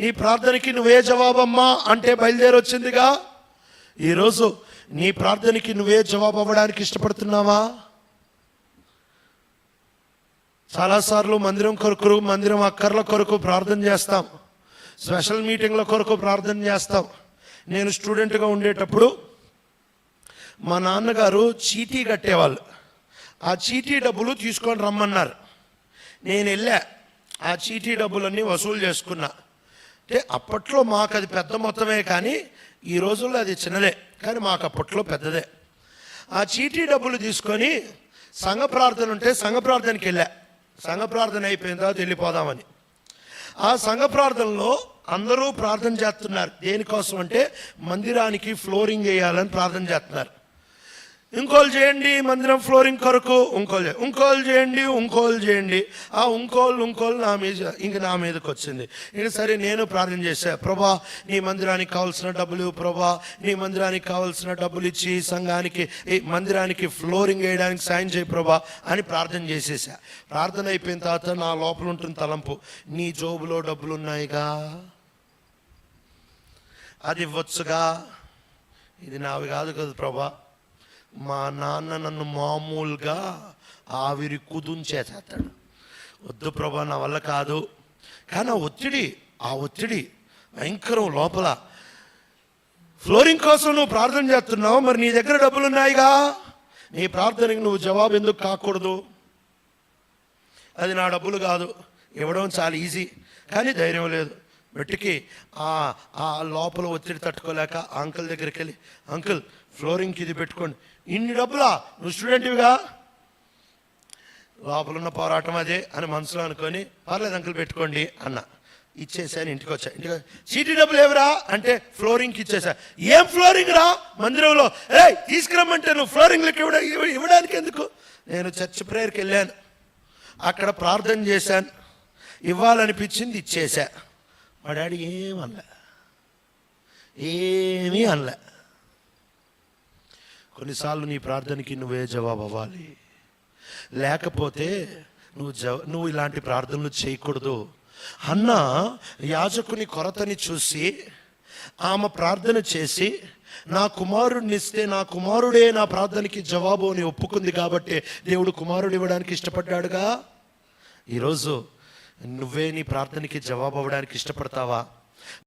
నీ ప్రార్థనకి నువ్వే జవాబమ్మా అంటే బయలుదేరి వచ్చిందిగా ఈరోజు నీ ప్రార్థనకి నువ్వే జవాబు అవ్వడానికి ఇష్టపడుతున్నావా? చాలాసార్లు మందిరం కొరకు మందిరం అక్కర్ల కొరకు ప్రార్థన చేస్తాం. స్పెషల్ మీటింగ్ల కొరకు ప్రార్థన చేస్తాం. నేను స్టూడెంట్గా ఉండేటప్పుడు మా నాన్నగారు చీటీ కట్టేవాళ్ళు. ఆ చీటీ డబ్బులు తీసుకొని రమ్మన్నారు. నేను వెళ్ళా. ఆ చీటీ డబ్బులన్నీ వసూలు చేసుకున్నా. అంటే అప్పట్లో మాకు అది పెద్ద మొత్తమే కానీ ఈ రోజుల్లో అది చిన్నదే. కానీ మాకు అప్పట్లో పెద్దదే. ఆ చీటీ డబ్బులు తీసుకొని సంఘ ప్రార్థన ఉంటే సంఘ ప్రార్థనకి వెళ్ళా. సంఘ ప్రార్థన అయిపోయిన తర్వాత వెళ్ళిపోదామని. ఆ సంఘ ప్రార్థనలో అందరూ ప్రార్థన చేస్తున్నారు. దేనికోసం అంటే మందిరానికి ఫ్లోరింగ్ వేయాలని ప్రార్థన చేస్తున్నారు. ఇంకోలు చేయండి మందిరం ఫ్లోరింగ్ కొరకు. ఇంకోలు చేయండి ఇంకోలు చేయండి ఇంకోలు చేయండి. ఆ ఇంకోలు ఇంకోలు నా మీద ఇంక నా మీదకి వచ్చింది. ఇంక సరే నేను ప్రార్థన చేశా ప్రభా నీ మందిరానికి కావాల్సిన డబ్బులు ప్రభా నీ మందిరానికి కావాల్సిన డబ్బులు ఇచ్చి సంఘానికి ఈ మందిరానికి ఫ్లోరింగ్ వేయడానికి సాయం చేయి ప్రభా అని ప్రార్థన చేసేసా ప్రార్థన అయిపోయిన తర్వాత నా లోపల ఉంటుంది తలంపు. నీ జోబులో డబ్బులు ఉన్నాయిగా అది ఇవ్వచ్చుగా. ఇది నావి కాదు కదా ప్రభా. మా నాన్న నన్ను మామూలుగా ఆవిరి కుదుంచేసేస్తాడు వద్దు ప్రభా నా వల్ల కాదు. కానీ ఆ ఒత్తిడి ఆ ఒత్తిడి భయంకరం లోపల. ఫ్లోరింగ్ కోసం నువ్వు ప్రార్థన చేస్తున్నావు మరి నీ దగ్గర డబ్బులు ఉన్నాయిగా? నీ ప్రార్థనకి నువ్వు జవాబు ఎందుకు కాకూడదు? అది నా డబ్బులు కాదు. ఇవ్వడం చాలా ఈజీ కానీ ధైర్యం లేదు. వెట్టుకి ఆ లోపల ఒత్తిడి తట్టుకోలేక ఆ అంకుల్ దగ్గరికి వెళ్ళి అంకుల్ ఫ్లోరింగ్కి ఇది పెట్టుకోండి. ఇన్ని డబ్బులా? నువ్వు స్టూడెంట్విగా లోపల ఉన్న పోరాటం అదే అని మనసులో అనుకొని పర్లేదు అంకుల్ పెట్టుకోండి అన్న. ఇచ్చేసాను ఇంటికి వచ్చా. ఇంటికి సీటీ డబ్బులు ఏవరా అంటే ఫ్లోరింగ్కి ఇచ్చేసా. ఏం ఫ్లోరింగ్ రా? మందిరంలో. ఏ తీసుకురమ్మంటే నువ్వు ఫ్లోరింగ్లకి ఇవ్వడా ఇవ్వడానికి ఎందుకు? నేను చర్చ్ ప్రేయర్కి వెళ్ళాను. అక్కడ ప్రార్థన చేశాను. ఇవ్వాలనిపించింది ఇచ్చేసా. మా డాడీ ఏమనలే ఏమీ అనలే. కొన్నిసార్లు నీ ప్రార్థనకి నువ్వే జవాబు అవ్వాలి. లేకపోతే నువ్వు జవ నువ్వు ఇలాంటి ప్రార్థనలు చేయకూడదు. అన్న యాజకుని కొరతని చూసి ఆమె ప్రార్థన చేసి నా కుమారుడిని ఇస్తే నా కుమారుడే నా ప్రార్థనకి జవాబు అని ఒప్పుకుంది కాబట్టి దేవుడు కుమారుడు ఇవ్వడానికి ఇష్టపడ్డాడుగా? ఈరోజు నువ్వే నీ ప్రార్థనకి జవాబు అవ్వడానికి ఇష్టపడతావా?